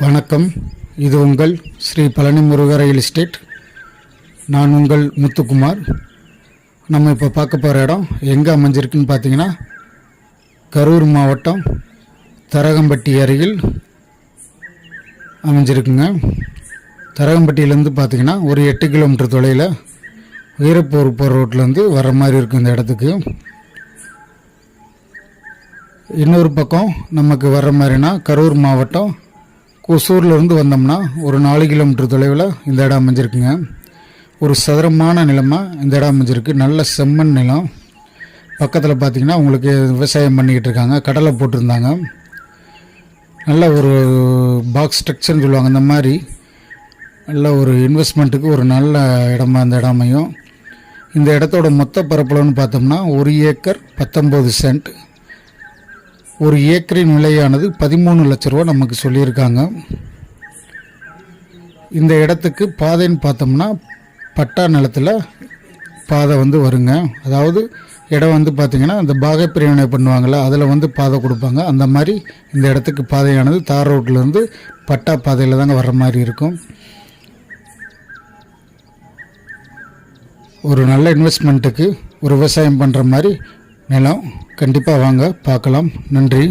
வணக்கம். இது உங்கள் ஸ்ரீ பழனி முருகர் ரியல் எஸ்டேட் நான் உங்கள் முத்துக்குமார். நம்ம இப்போ பார்க்க போகிற இடம் எங்கே அமைஞ்சிருக்குன்னு பார்த்தீங்கன்னா கரூர் மாவட்டம் தரகம்பட்டி அருகில் அமைஞ்சிருக்குங்க. தரகம்பட்டியிலேருந்து பார்த்தீங்கன்னா ஒரு எட்டு கிலோமீட்டர் தொலைவில் வீரப்பூர் போகிற ரோட்லேருந்து வர மாதிரி இருக்கும் இந்த இடத்துக்கு. இன்னொரு பக்கம் நமக்கு வர்ற மாதிரினா கரூர் மாவட்டம் கொசூர்ல இருந்து வந்தோம்னா ஒரு நாலு கிலோமீட்டர் தொலைவில் இந்த இடம் அமைஞ்சிருக்குங்க. ஒரு சதுரமான நிலமாக இந்த இடம் அமைஞ்சிருக்கு. நல்ல செம்மண் நிலம். பக்கத்தில் பார்த்தீங்கன்னா உங்களுக்கு விவசாயம் பண்ணிக்கிட்டு இருக்காங்க. கடலை போட்டிருந்தாங்க. நல்ல ஒரு பாக்ஸ் ஸ்ட்ரக்சர்னு சொல்லுவாங்க. இந்த மாதிரி நல்ல ஒரு இன்வெஸ்ட்மெண்ட்டுக்கு ஒரு நல்ல இடமா இந்த இடம் அமையும். இந்த இடத்தோட மொத்த பரப்பளவுன்னு பார்த்தோம்னா ஒரு ஏக்கர் பத்தொம்போது சென்ட். ஒரு ஏக்கரின் விலையானது பதிமூணு லட்ச ரூபா நமக்கு சொல்லியிருக்காங்க. இந்த இடத்துக்கு பாதைன்னு பார்த்தோம்னா பட்டா நிலத்தில் பாதை வந்து வருங்க. அதாவது இடம் வந்து பார்த்திங்கன்னா அந்த பாகை பிரிவினை பண்ணுவாங்கள்ல அதில் வந்து பாதை கொடுப்பாங்க. அந்த மாதிரி இந்த இடத்துக்கு பாதையானது தார் ரோட்லேருந்து பட்டா பாதையில் தாங்க வர்ற மாதிரி இருக்கும். ஒரு நல்ல இன்வெஸ்ட்மெண்ட்டுக்கு ஒரு விவசாயம் பண்ணுற மாதிரி நிலம் கண்டிப்பாக வாங்க பார்க்கலாம். நன்றி.